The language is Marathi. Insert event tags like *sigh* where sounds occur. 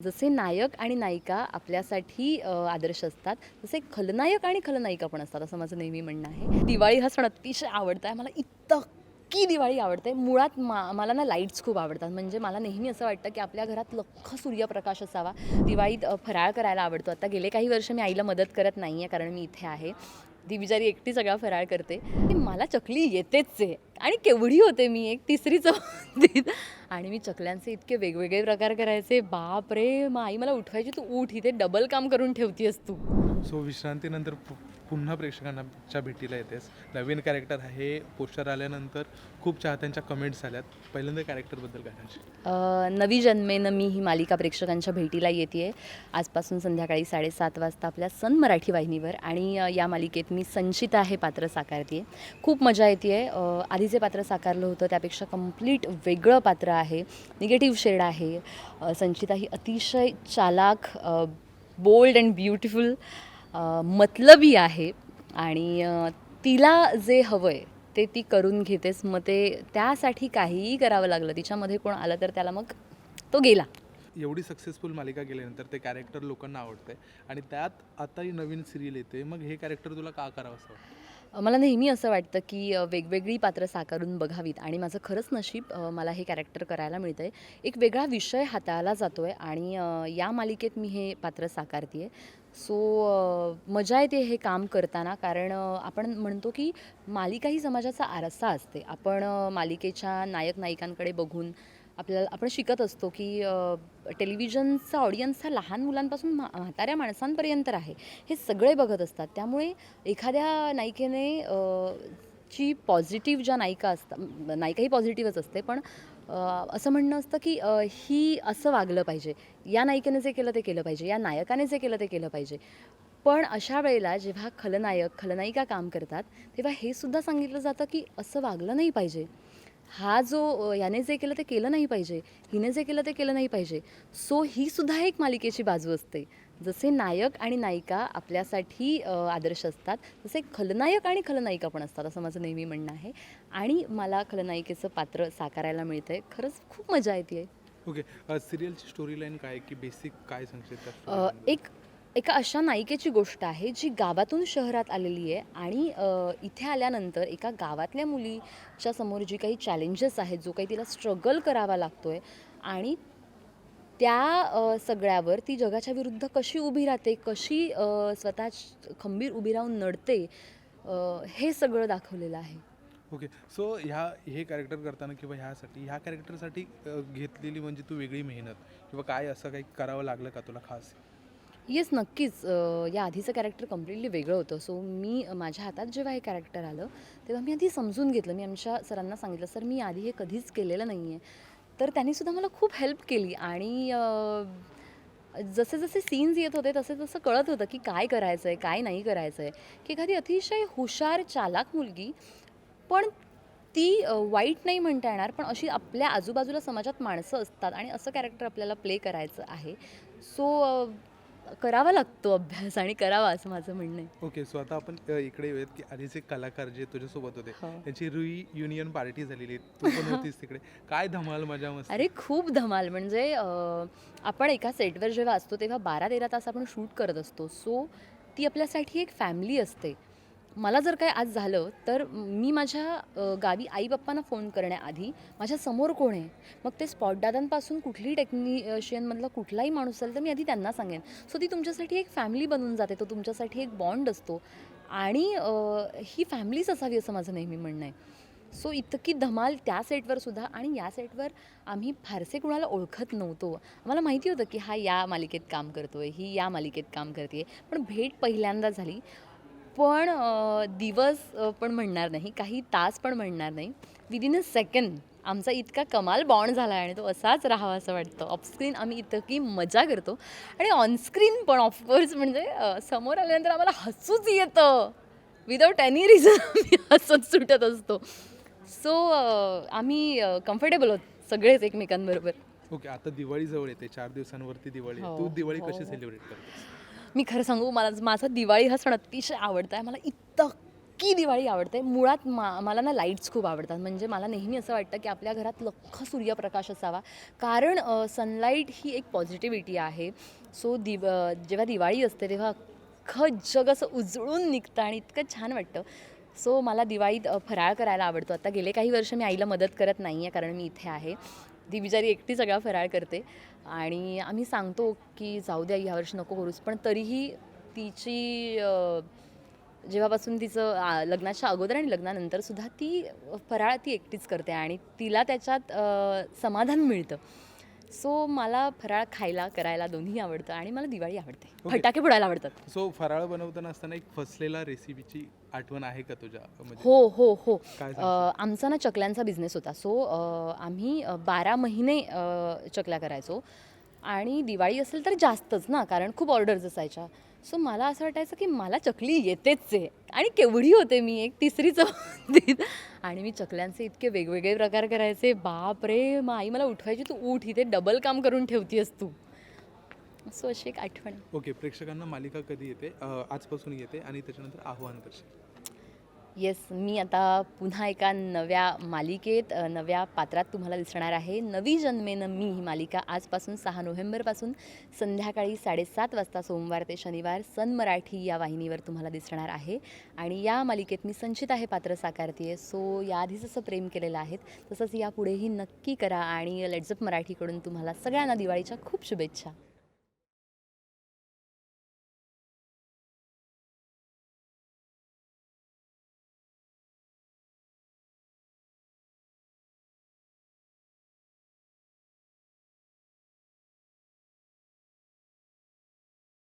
जसे नायक आणि नायिका आपल्यासाठी आदर्श असतात तसे खलनायक आणि खलनायिका पण असतात असं माझं नेहमी म्हणणं आहे. दिवाळी हा सण अतिशय आवडता आहे मला इतकी दिवाळी आवडते. मुळात मा मला ना लाईट्स खूप आवडतात. म्हणजे मला नेहमी असं वाटतं की आपल्या घरात लख्ख सूर्यप्रकाश असावा. दिवाळीत फराळ करायला आवडतो. आता गेले काही वर्ष मी आईला मदत करत नाही आहे कारण मी इथे आहे. ती बिचारी एकटी सगळा फराळ करते. ती मला चकली येतेच आहे. आणि केवढी होते मी एक तिसरी चौथीत आणि मी चकल्यांचे इतके वेगवेगळे प्रकार करायचे. बाप रे मग आई मला उठवायची तू उठ इथे डबल काम करून ठेवतीयस तू. सो विश्रांतीनंतर पुन्हा प्रेक्षकांच्या भेटीला येतेस. नवीन कॅरेक्टर आहे पोस्टर आल्यानंतर खूप चाहत्यांच्या कमेंट्स आल्यात. पहिल्यांदा कॅरेक्टरबद्दल काय सांगशील? नवी जन्मेनं मी ही मालिका प्रेक्षकांच्या भेटीला येते आजपासून संध्याकाळी साडेसात वाजता आपल्या सन मराठी वाहिनीवर आणि या मालिकेत मी संचिता हे पात्र साकारते खूप मजा येते आधी जे पात्र साकारलं होतं त्यापेक्षा कंप्लीट वेगळं पात्र आहे. निगेटिव्ह शेड आहे. संचिता ही अतिशय चालाक बोल्ड अँड ब्युटिफुल मतलबी आहे आणि तिला जे हवं आहे ते ती करून घेतेस मग ते त्यासाठी काहीही करावं लागलं तिच्यामध्ये कोण आलं तर त्याला मग तो गेला. एवढी सक्सेसफुल मालिका गेल्यानंतर ते कॅरेक्टर लोकांना आवडते आणि त्यात आताही नवीन सिरियल येते मग हे कॅरेक्टर तुला का करावं असं मला नेहमी असं वाटतं की वेगवेगळी पात्र साकारून बघावीत आणि माझं खरंच नशीब मला हे कॅरेक्टर करायला मिळतं आहे एक वेगळा विषय हाताळला जातो आहे आणि या मालिकेत मी हे पात्र साकारते आहे सो मजा येते हे काम करताना कारण आपण म्हणतो की मालिका ही समाजाचा आरसा असते. आपण मालिकेच्या नायक नायिकांकडे बघून आपल्याला आपण शिकत असतो की टेलिव्हिजनचा ऑडियन्स हा लहान मुलांपासून म्हा म्हाताऱ्या माणसांपर्यंत आहे. हे सगळे बघत असतात. त्यामुळे एखाद्या नायिकेने ची पॉझिटिव्ह ज्या नायिका असतात नायिका ही पॉझिटिव्हच असते पण असं म्हणणं असतं की ही असं वागलं पाहिजे. या नायिकेने जे केलं ते केलं पाहिजे. या नायकाने जे केलं ते केलं पाहिजे. पण अशा वेळेला जेव्हा खलनायक खलनायिका काम करतात तेव्हा हे सुद्धा सांगितलं जातं की असं वागलं नाही पाहिजे. हा जो याने जे केलं ते केलं नाही पाहिजे. हिने जे केलं ते केलं नाही पाहिजे. सो ही सुद्धा एक मालिकेची बाजू असते. जसे नायक आणि नायिका आपल्यासाठी आदर्श असतात तसे खलनायक आणि खलनायिका पण असतात असं माझं नेहमी म्हणणं आहे. आणि मला खलनायिकेचं पात्र साकारायला मिळतं आहे खरंच खूप मजा येते ओके. सिरियलची स्टोरी लाईन काय की बेसिक काय सांगशील? एक एका अशा नायिकेची गोष्ट आहे जी गावातून शहरात आलेली आहे आणि इथे आल्यानंतर एका गावातल्या मुलीच्या समोर जी काही चॅलेंजेस आहेत जो काही तिला स्ट्रगल करावा लागतो आहे आणि त्या सगळ्यावर ती जगाच्या विरुद्ध कशी उभी राहते कशी स्वतः खंबीर उभी राहून नडते हे सगळं दाखवलेलं आहे. ओके. सो ह्या हे कॅरेक्टर करताना किंवा ह्यासाठी ह्या कॅरेक्टरसाठी घेतलेली म्हणजे तू वेगळी मेहनत किंवा काय असं काही करावं लागलं का तुला खास? येस नक्कीच. या आधीचं कॅरेक्टर कम्प्लिटली वेगळं होतं. सो मी माझ्या हातात जेव्हा हे कॅरेक्टर आलं तेव्हा मी आधी समजून घेतलं. मी आमच्या सरांना सांगितलं सर मी आधी हे कधीच केलेलं नाही आहे तर त्यांनीसुद्धा मला खूप हेल्प केली. आणि जसे जसे सीन्स येत होते तसे तसं कळत होतं की काय करायचं आहे काय नाही करायचं आहे की एखादी अतिशय हुशार चालाक मुलगी पण ती वाईट नाही म्हणता येणार पण अशी आपल्या आजूबाजूला समाजात माणसं असतात आणि असं कॅरेक्टर आपल्याला प्ले करायचं आहे. सो करावा लागतो अभ्यास आणि करावा असं माझं म्हणणं आहे. ओके सो आता आपण अ, इकडे येऊयात की आधीचे कलाकार जे तुझ्यासोबत होते हो. त्यांची रि युनियन पार्टी झालेली. तू पण होतीस *laughs* तिकडे. काय धमाल मजा मस्त? अरे खूप धमाल. म्हणजे अ, आपण एका सेटवर जेव्हा असतो तेव्हा बारा तेरा तास आपण शूट करत असतो. सो ती आपल्यासाठी एक फॅमिली असते. मला जर काय आज झालं तर मी माझ्या गावी आई बाप्पांना फोन करण्याआधी माझ्यासमोर कोण आहे? मग ते स्पॉट दादांपासून कुठलीही टेक्निशियनमधला कुठलाही माणूस असेल तर मी आधी त्यांना सांगेन. सो ती तुमच्यासाठी एक फॅमिली बनून जाते तो तुमच्यासाठी एक बॉन्ड असतो. आणि ही फॅमिलीच असावी असं माझं नेहमी म्हणणं आहे. सो इतकी धमाल त्या सेटवर सुद्धा आणि या सेटवर आम्ही फारसे कुणाला ओळखत नव्हतो. आम्हाला माहिती होतं की हा या मालिकेत काम करतो आहे ही या मालिकेत काम करते आहे पण भेट पहिल्यांदा झाली. पण दिवस पण म्हणणार नाही काही तास पण म्हणणार नाही. विदिन अ सेकंड आमचा इतका कमाल बॉन्ड झाला आहे आणि तो असाच राहावा असं वाटतं. ऑफस्क्रीन आम्ही इतकी मजा करतो. आणि ऑनस्क्रीन पण ऑफकोर्स म्हणजे समोर आल्यानंतर आम्हाला हसूच येतं. विदाऊट एनी रिझन आम्ही हसत सुटत असतो. सो आम्ही कम्फर्टेबल आहोत सगळेच एकमेकांबरोबर. ओके आता दिवाळी जवळ येते. चार दिवसांवरती दिवाळी. हो, तू दिवाळी हो, कशी. सेलिब्रेट करतेस? मी खरं सांगू मला माझा दिवाळी हा सण अतिशय आवडता आहे. मला इतकी दिवाळी आवडते. मुळात मा मला ना लाईट्स खूप आवडतात. म्हणजे मला नेहमी असं वाटतं की आपल्या घरात लख्ख सूर्यप्रकाश असावा. कारण सनलाईट ही एक पॉझिटिव्हिटी आहे. सो दिव जेव्हा दिवाळी असते तेव्हा अख्खं जग असं उजळून निघतं आणि इतकं छान वाटतं. सो मला दिवाळीत फराळ करायला आवडतो. आता गेले काही वर्ष मी आईला मदत करत नाही आहे कारण मी इथे आहे. ती बिचारी एकटी सगळा फराळ करते आणि आम्ही सांगतो की जाऊ द्या ह्यावर्षी नको करूस पण तरीही तिची जेव्हापासून तिचं लग्नाच्या अगोदर आणि लग्नानंतर सुद्धा ती फराळ ती एकटीच करते आणि तिला त्याच्यात समाधान मिळतं. सो मला फराळ खायला करायला दोन्ही आवडतं आणि मला दिवाळी आवडते. फटाके फोडायला आवडतात. सो फराळ बनवताना असताना एक फसलेला रेसिपीची आठवण आहे का तुझ्या म्हणजे हो हो हो. काय अ, सांगशील? आमचा ना चकल्यांचा बिझनेस होता. सो अ, आम्ही अ, बारा महिने अ, चकल्या करायचो. आणि दिवाळी असेल तर जास्तच ना कारण खूप ऑर्डर्स असायच्या. सो मला असं वाटायचं की मला चकली येतेच आहे. आणि केवढी होते मी एक तिसरी चौथीत आणि मी चकल्यांचे इतके वेगवेगळे प्रकार करायचे. बाप रे मग आई मला उठवायची तू उठ इथे डबल काम करून ठेवतीयस तू. सो अशी एक आठवण आहे. ओके प्रेक्षकांना मालिका कधी येते? आजपासून येते आणि त्याच्यानंतर आव्हान कशी येस मी आता पुन्हा एका नव्या मालिकेत नव्या पात्रात तुम्हाला दिसणार आहे. नवी जन्मेनं मी ही मालिका आजपासून सहा नोव्हेंबरपासून संध्याकाळी साडेसात वाजता सोमवार ते शनिवार सन मराठी या वाहिनीवर तुम्हाला दिसणार आहे. आणि या मालिकेत मी संचित आहे पात्र साकारते आहे सो याआधी जसं प्रेम केलेलं आहे तसंच यापुढेही नक्की करा. आणि लेट्सअप मराठीकडून तुम्हाला सगळ्यांना दिवाळीच्या खूप शुभेच्छा.